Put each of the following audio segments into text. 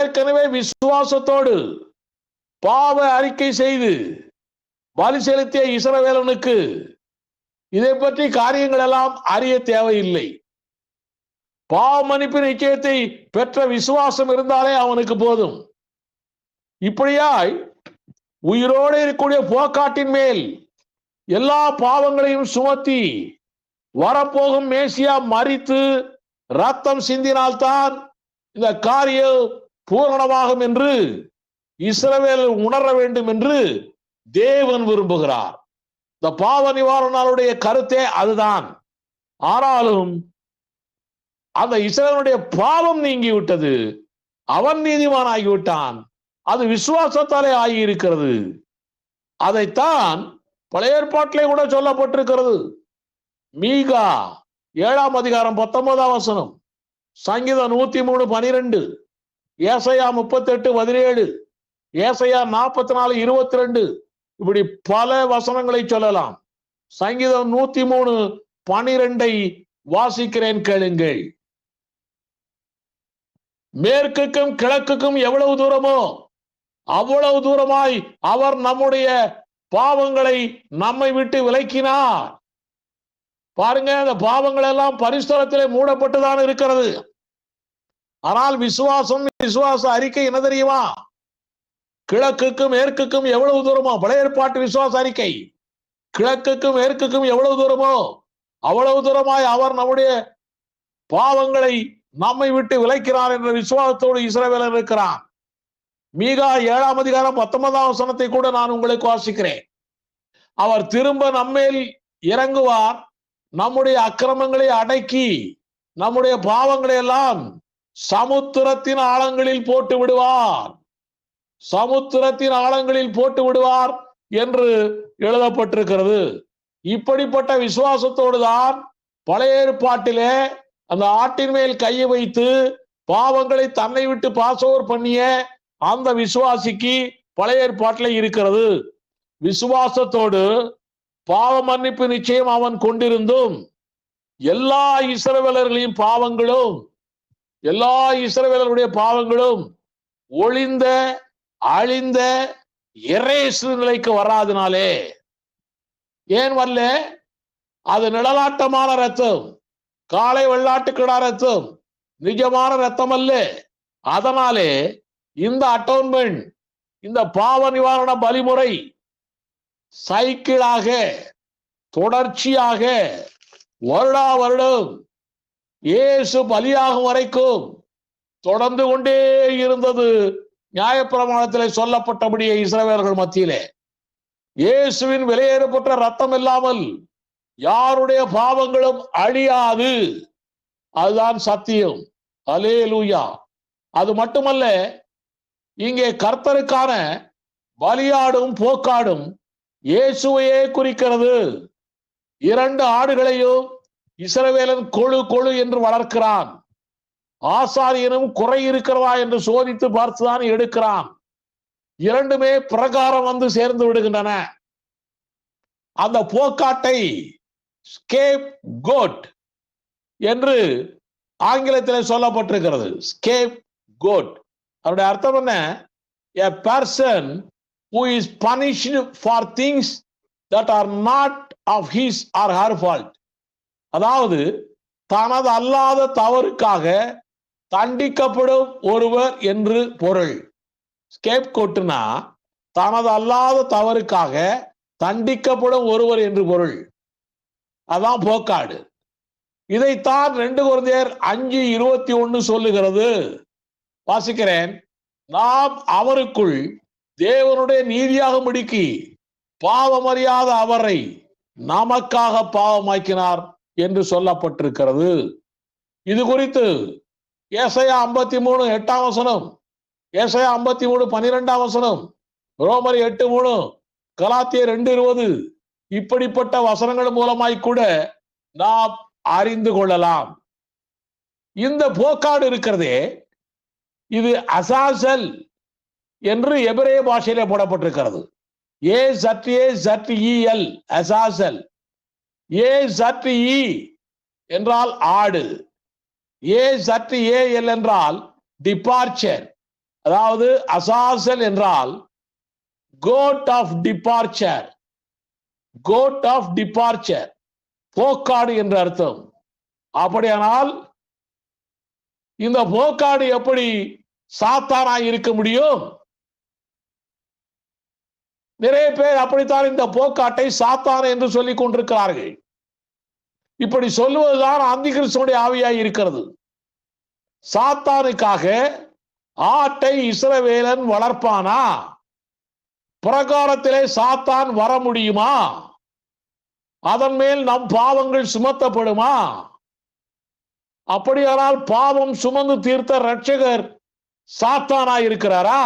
ஏற்கனவே விசுவாசத்தோடு பாவ அறிக்கை செய்து பலி செலுத்திய இஸ்ரவேலனுக்கு இதை பற்றி காரியங்கள் எல்லாம் அறிய தேவையில்லை. பாவ மன்னிப்பு நிச்சயத்தை பெற்ற விசுவாசம் இருந்தாலே அவனுக்கு போதும். இப்படியாய் உயிரோடு இருக்கக்கூடிய போக்காட்டின் மேல் எல்லா பாவங்களையும் சுமத்தி வரப்போகும் மேசியா மறித்து ரத்தம் சிந்தினால்தான் இந்த காரியம் பூரணமாகும் என்று இஸ்ரவேல் உணர வேண்டும் என்று தேவன் விரும்புகிறார். இந்த பாவ நிவாரணாளுடைய கருத்தே அதுதான். ஆனாலும் அந்த இஸ்ரவேலுடைய பாவம் நீங்கி விட்டது அவன் நீதிமான் ஆகிவிட்டான் அது விசுவாசத்தாலே ஆகியிருக்கிறது. அதைத்தான் பழைய ஏற்பாட்டிலே கூட சொல்லப்பட்டிருக்கிறது. மீகா ஏழாம் அதிகாரம் பத்தொன்பதாம் வசனம் சங்கீதம் நூத்தி மூணு பனிரெண்டு. ஏசையா முப்பத்தி எட்டு பதினேழு ஏசையா நாற்பத்தி நாலு இருபத்தி ரெண்டு இப்படி பல வசனங்களை சொல்லலாம். சங்கீதம் நூத்தி மூணு பனிரெண்டை வாசிக்கிறேன் கேளுங்கள். மேற்குக்கும் கிழக்குக்கும் எவ்வளவு தூரமோ அவ்வளவு தூரமாய் அவர் நம்முடைய பாவங்களை நம்மை விட்டு விலக்கினார். பாருங்க அந்த பாவங்கள் எல்லாம் பரிசுத்தலத்திலே மூடப்பட்டுதான் இருக்கிறது. ஆனால் விசுவாசம் விசுவாச அறிக்கை என்ன தெரியுமா? கிழக்குக்கும் மேற்குக்கும் எவ்வளவு தூரமோ பழைய ஏற்பாட்டு விசுவாச அறிக்கை. கிழக்குக்கும் மேற்குக்கும் எவ்வளவு தூரமோ அவ்வளவு தூரமாய் அவர் நம்முடைய பாவங்களை நம்மை விட்டு விலைக்கிறார் என்ற விசுவாசத்தோடு இஸ்ரேவேலன் இருக்கிறான் மீகா ஏழாம் அதிகாரம் பத்தொன்பதாம் வசனத்தை கூட நான் உங்களுக்கு வாசிக்கிறேன். அவர் திரும்ப நம்மேல் இறங்குவார் நம்முடைய அக்கிரமங்களை அடக்கி நம்முடைய பாவங்களை எல்லாம் சமுத்திரத்தின் ஆழங்களில் போட்டு விடுவார். சமுத்திரத்தின் ஆழங்களில் போட்டு விடுவார் என்று எழுதப்பட்டிருக்கிறது. இப்படிப்பட்ட விசுவாசத்தோடு தான் பழைய ஏற்பாட்டிலே அந்த ஆட்டின் மேல் கையை வைத்து பாவங்களை தன்னை விட்டு பாசோர் பண்ணிய அந்த விசுவாசிக்கு பழைய ஏற்பாட்டில் இருக்கிறது. விசுவாசத்தோடு பாவ மன்னிப்பு நிச்சயம் அவன் கொண்டிருந்தும் எல்லா இசரவலர்களின் பாவங்களும் எல்லா இஸ்ரவேலருடைய பாவங்களும் ஒளிந்த அழிந்த எரேசு நிலைக்கு வராதனாலே. ஏன் வரல? அது நிழலாட்டமான ரத்தம் காலை வெள்ளாட்டுக்கிடா ரத்தம் நிஜமான ரத்தம் அல்ல அதனாலே இந்த அட்டோன்மெண்ட் இந்த பாவ நிவாரண பலிமுறை சைக்கிளாக தொடர்ச்சியாக வருடா வருடம் இயேசு பலியாகும் வரைக்கும் தொடர்ந்து கொண்டே இருந்தது. நியாயப்பிரமாணத்திலே சொல்லப்பட்டபடியே இஸ்ரவேலர்கள் மத்தியிலே. இயேசுவின் விலையேறப்பட்ட ரத்தம் இல்லாமல் யாருடைய பாவங்களும் அழியாது. அதுதான் சத்தியம். அலே லூயா அது மட்டுமல்ல இங்கே கர்த்தருக்கான பலியாடும் போக்காடும் இயேசுவையே குறிக்கிறது. இரண்டு ஆடுகளையும் இஸ்ரவேலன் கொழு கொழு என்று வளர்க்கிறான். ஆசாரியனும் குறை இருக்கிறதா என்று சோதித்து பார்த்துதான் எடுக்கிறான். இரண்டுமே பிரகாரம் வந்து சேர்ந்து விடுகின்றன. அந்த போக்காட்டை ஸ்கேப் கோட் என்று ஆங்கிலத்தில் சொல்லப்பட்டிருக்கிறது. ஸ்கேப் கோட் அவருடைய அர்த்தம் என்ன? A person who is punished for things that are not of his or her fault அதாவது தனது அல்லாத தவறுக்காக தண்டிக்கப்படும் ஒருவர் என்று பொருள். ஸ்கேப் கோட்டுனா தனது அல்லாத தவறுக்காக தண்டிக்கப்படும் ஒருவர் என்று பொருள். அதான் போக்காடு. இதைத்தான் ரெண்டு குழந்தையர் அஞ்சு இருபத்தி ஒன்று சொல்லுகிறது. வாசிக்கிறேன். நாம் அவருக்குள் தேவனுடைய நீதியாக முடிக்கி பாவமறியாத அவரை நமக்காக பாவமாக்கினார். என்று சொல்லப்பட்டிருக்கிறது. இது குறித்து ஏசையா ஐம்பத்தி மூணு எட்டாம் வசனம் ஏசையா ஐம்பத்தி மூணு பன்னிரெண்டாம் வசனம் ரோமர் எட்டு மூணு கலாத்திய ரெண்டு இருபது இப்படிப்பட்ட வசனங்கள் மூலமாய் கூட நாம் அறிந்து கொள்ளலாம். இந்த போக்காடு இருக்கிறதே இது அசாசல் என்று எபிரேய பாஷையில போடப்பட்டிருக்கிறது. ஏ சற்று ஏ சற்று இ எல் அசாசல். ஏ சத்து இ என்றால் ஆடு. ஏ சத்து ஏ எல் என்றால் டிபார்ச்சர் அதாவது அசாசல் என்றால் goat of departure goat of departure போக்காடு என்று அர்த்தம். அப்படியானால் இந்த போக்காடு எப்படி சாத்தானா இருக்க முடியும்? நிறைய பேர் அப்படித்தான் இந்த போக்காட்டை சாத்தான் என்று சொல்லிக் கொண்டிருக்கிறார்கள். இப்படி சொல்லுவதுதான் அந்தி கிறிஸ்துவனுடைய ஆவியாய் இருக்கிறது. சாத்தானுக்காக ஆட்டை இஸ்ரவேலன் வளர்ப்பானா? பிரகாரத்திலே சாத்தான் வர முடியுமா? அதன் மேல் நம் பாவங்கள் சுமத்தப்படுமா? அப்படியானால் பாவம் சுமந்து தீர்த்த ரட்சகர் சாத்தானா இருக்கிறாரா?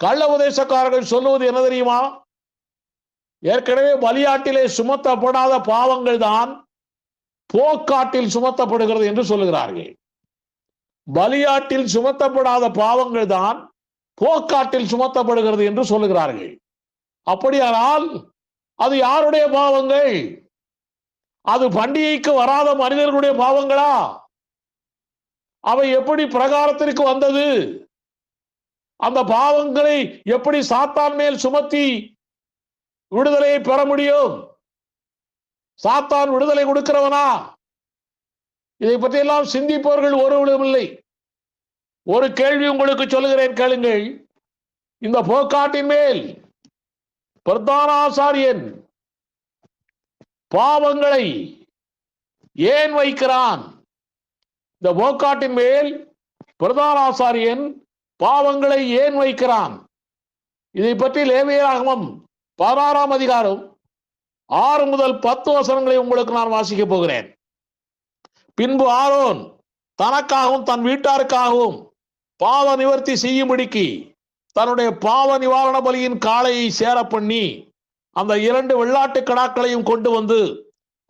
கள்ள உபதேசக்காரர்கள் சொல்லுவது என்ன தெரியுமா? ஏற்கனவே பலியாட்டிலே சுமத்தப்படாத பாவங்கள் தான் போக்காட்டில் சுமத்தப்படுகிறது என்று சொல்லுகிறார்கள். பலியாட்டில் சுமத்தப்படாத பாவங்கள் தான் போக்காட்டில் சுமத்தப்படுகிறது என்று சொல்லுகிறார்கள். அப்படியானால் அது யாருடைய பாவங்கள்? அது பண்டிகைக்கு வராத மனிதர்களுடைய பாவங்களா? அவை எப்படி பிரகாரத்திற்கு வந்தது? அந்த பாவங்களை எப்படி சாத்தான் மேல் சுமத்தி விடுதலையை பெற முடியும்? சாத்தான் விடுதலை கொடுக்கிறவனா? இதை பற்றி எல்லாம் சிந்திப்பவர்கள் ஒருவரும் இல்லை. ஒரு கேள்வி உங்களுக்கு சொல்லுகிறேன் கேளுங்கள். இந்த போக்காட்டின் மேல் பிரதான ஆசாரியன் பாவங்களை ஏன் வைக்கிறான்? இந்த போக்காட்டின் மேல் பிரதான ஆசாரியன் பாவங்களை ஏன் வைக்கிறான்? இதை பற்றி லேவியராகமம் பதினாறாம் அதிகாரம் ஆறு முதல் பத்து வசனங்களை உங்களுக்கு நான் வாசிக்க போகிறேன். பின்பு ஆரோன் தனக்காகவும் தன் வீட்டாருக்காகவும் பாவ நிவர்த்தி செய்யும்படிக்கு தன்னுடைய பாவ நிவாரண பலியின் காளையை சேர பண்ணி அந்த இரண்டு வெள்ளாட்டு கடாக்களையும் கொண்டு வந்து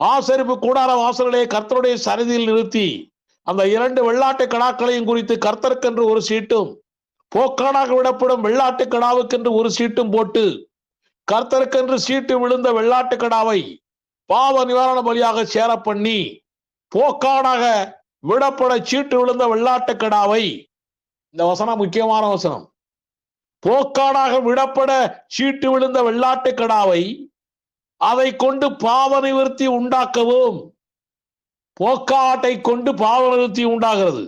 ஆசரிப்பு கூடார வாசல்களே கர்த்தருடைய சரிதியில் நிறுத்தி அந்த இரண்டு வெள்ளாட்டு கடாக்களையும் குறித்து கர்த்தருக்கென்று ஒரு சீட்டும் போக்கானாக விடப்படும் வெள்ளாட்டு கடாவுக்கென்று ஒரு சீட்டும் போட்டு கர்த்தருக்கென்று சீட்டு விழுந்த வெள்ளாட்டு கடாவை பாவ நிவாரண பலியாக சேர பண்ணி போக்கானாக விடப்பட சீட்டு விழுந்த வெள்ளாட்டு கடாவை இந்த வசனம் முக்கியமான வசனம். போக்காடாக விடப்பட சீட்டு விழுந்த வெள்ளாட்டு கடாவை அதை கொண்டு பாவ நிவர்த்தி உண்டாக்கவும் போக்காட்டை கொண்டு பாவ நிவர்த்தி உண்டாகிறது.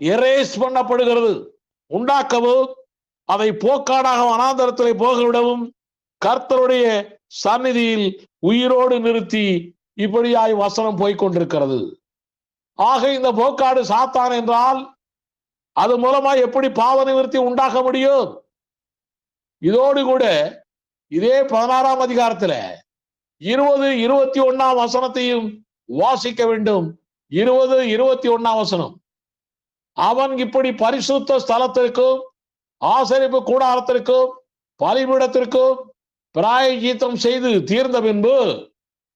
எரேஸ் பண்ணப்படுகிறது. உண்டாக்கவும் அதை போக்காடாக வனாந்தரத்திலே போக விடவும் கர்த்தருடைய சந்நிதியில் உயிரோடு நிறுத்தி இப்படியாய் வசனம் போய்கொண்டிருக்கிறது ஆக இந்த போக்காடு சாத்தான் என்றால் அது மூலமா எப்படி பாவ நிவர்த்தி உண்டாக முடியும்? இதோடு கூட இதே பதினாறாம் அதிகாரத்துல இருபது இருபத்தி ஒன்னாம் வசனத்தையும் வாசிக்க வேண்டும். இருபது இருபத்தி ஒன்னாம் வசனம். அவன் இப்படி பரிசுத்த ஸ்தலத்திற்கும் ஆசரிப்பு கூடாரத்திற்கும் பலிபீடத்திற்கும் பிராயஜீத்தம் செய்து தீர்ந்த பின்பு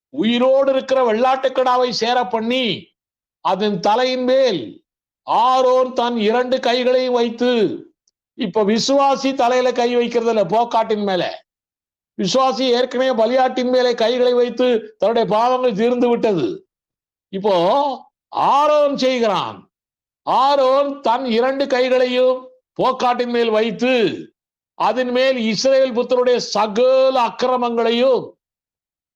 உயிரோடு இருக்கிற வெள்ளாட்டுக்கடாவை சேர பண்ணி அதன் தலையின் மேல் ஆரோன் தன் இரண்டு கைகளையும் வைத்து இப்ப விசுவாசி தலையில கை வைக்கிறது இல்ல போக்காட்டின் மேல. விசுவாசி ஏற்கனவே பலியாட்டின் மேலே கைகளை வைத்து தன்னுடைய பாவங்கள் தீர்ந்து விட்டது. இப்போ ஆரோன் செய்கிறான். ஆரோன் தன் இரண்டு கைகளையும் போக்காட்டின் மேல் வைத்து அதன் மேல் இஸ்ரேல் புத்தருடைய சகல அக்கிரமங்களையும்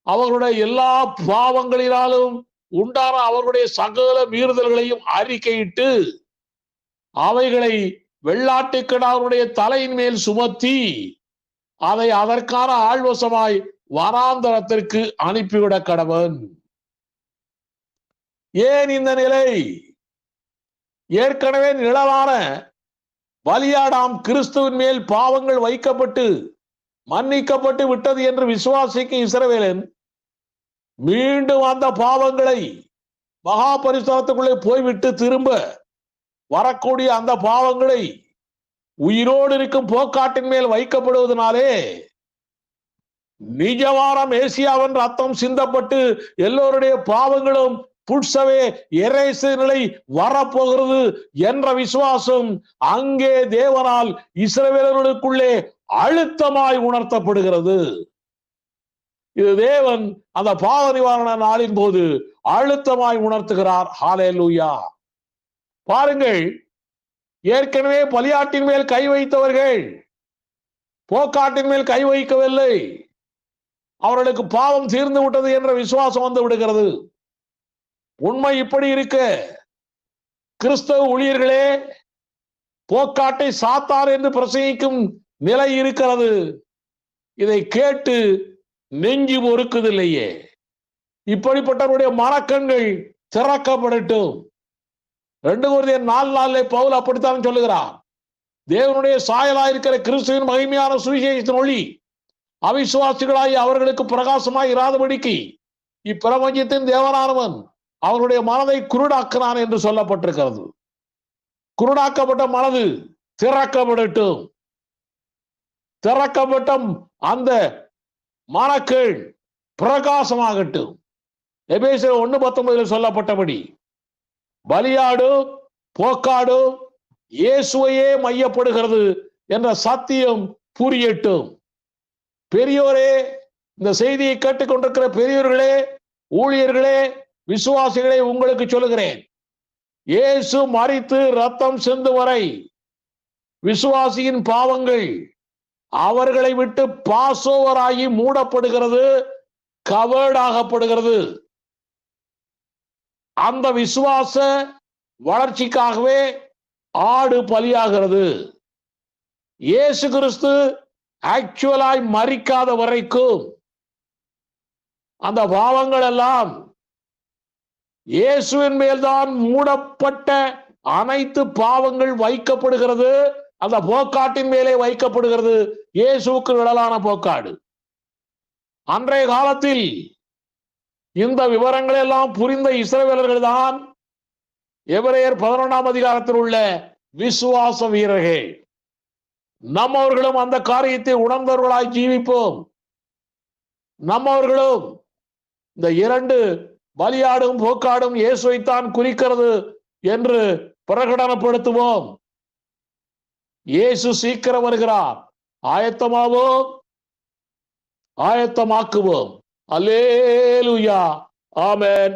அவர்களுடைய எல்லா பாவங்களினாலும் உண்டான அவர்களுடைய சகல மீறுதல்களையும் அறிக்கையிட்டு அவைகளை வெள்ளாட்டுக்கடாவுடைய தலையின் மேல் சுமத்தி அதை அதற்கான ஆழ்வசமாய் வராந்தரத்திற்கு அனுப்பிவிட கடவன். ஏன் இந்த நிலை? ஏற்கனவே நிழலான பலியாடாம் கிறிஸ்துவின் மேல் பாவங்கள் வைக்கப்பட்டு மன்னிக்கப்பட்டு விட்டது என்று விசுவாசிக்கும் இஸ்ரவேலன் மீண்டும் அந்த பாவங்களை மகா பரிசுத்தத்துக்குள்ளே போய்விட்டு திரும்ப வரக்கூடிய அந்த பாவங்களை உயிரோடு இருக்கும் போக்காட்டின் மேல் வைக்கப்படுவதனாலே நிஜவாரம் ஏசியாவின் ரத்தம் சிந்தப்பட்டு எல்லோருடைய பாவங்களும் புட்சவே எரேசு நிலை வரப்போகிறது என்ற விசுவாசம் அங்கே தேவனால் இஸ்ரவேலர்களுக்குள்ளே அழுத்தமாய் உணர்த்தப்படுகிறது. இது தேவன் அந்த பாவ நிவாரண நாளின் போது அழுத்தமாய் உணர்த்துகிறார். ஹாலே லூயா பாருங்கள் ஏற்கனவே பலியாட்டின் மேல் கை வைத்தவர்கள் போக்காட்டின் மேல் கை வைக்கவில்லை. அவர்களுக்கு பாவம் தீர்ந்து விட்டது என்ற விசுவாசம் வந்து விடுகிறது. உண்மை இப்படி இருக்க. கிறிஸ்தவ ஊழியர்களே போக்காட்டை சாத்தார் என்று பிரசங்கிக்கும் நிலை இருக்கிறது. இதை கேட்டு நெஞ்சு பொறுக்குதில்லையே. இப்படிப்பட்டவருடைய மரக்கண்கள் திறக்கப்படட்டும். ரெண்டு குருதிய நாலு நாளிலே பவுல் அப்படித்தான் சொல்லுகிறார் தேவனுடைய சாயலா இருக்கிற கிறிஸ்துவின் மகிமையான சுவிசேஷத்தின் ஒளி அவிசுவாசிகளாய் அவர்களுக்கு பிரகாசமாய் இராதபடிக்கு இப்பிரபஞ்சத்தின் தேவனானவன் அவருடைய மனதை குருடாக்கினான் என்று சொல்லப்பட்டிருக்கிறது. குருடாக்கப்பட்ட மனது திறக்கப்படட்டும். திறக்கப்பட்ட அந்த மனக்கள் பிரகாசமாகட்டும். எபேசியர் ஒன்று பத்தொன்பதுல சொல்லப்பட்டபடி பலியாடு போக்காடு இயேசுவையே மையப்படுகிறது என்ற சத்தியம் புரியட்டும். பெரியோரே இந்த செய்தியை கேட்டுக்கொண்டிருக்கிற பெரியோர்களே ஊழியர்களே விசுவாசிகளை உங்களுக்கு சொல்லுகிறேன். இயேசு மறித்து ரத்தம் சிந்து வரை விசுவாசியின் பாவங்கள் அவர்களை விட்டு பாசோவராகி மூடப்படுகிறது கவர்டாகப்படுகிறது. அந்த விசுவாச வளர்ச்சிக்காகவே ஆடு பலியாகிறது. இயேசு கிறிஸ்து ஆக்சுவலாய் மறிக்காத வரைக்கும் அந்த பாவங்கள் எல்லாம் இயேசுவின் மேல்தான் மூடப்பட்ட அனைத்து பாவங்கள் வைக்கப்படுகிறது. அந்த போக்காட்டின் மேலே வைக்கப்படுகிறது. இயேசுவுக்கு விடலான போக்காடு. அன்றைய காலத்தில் இந்த விவரங்கள் எல்லாம் புரிந்த இஸ்ரவேலர்கள் தான் எவரையர் பதினொன்றாம் அதிகாரத்தில் உள்ள விசுவாச வீரர்கள் நம்மவர்களும் அந்த காரியத்தை உணர்ந்தவர்களாய் ஜீவிப்போம். நம்மவர்களும் இந்த இரண்டு பலியாடும் போக்காடும் இயேசுவைத்தான் குறிக்கிறது என்று பிரகடனப்படுத்துவோம். இயேசு சீக்கிரம் வருகிறார். ஆயத்தமாவோம். ஆயத்தமாக்குவோம். அல்லேலுயா. ஆமேன்.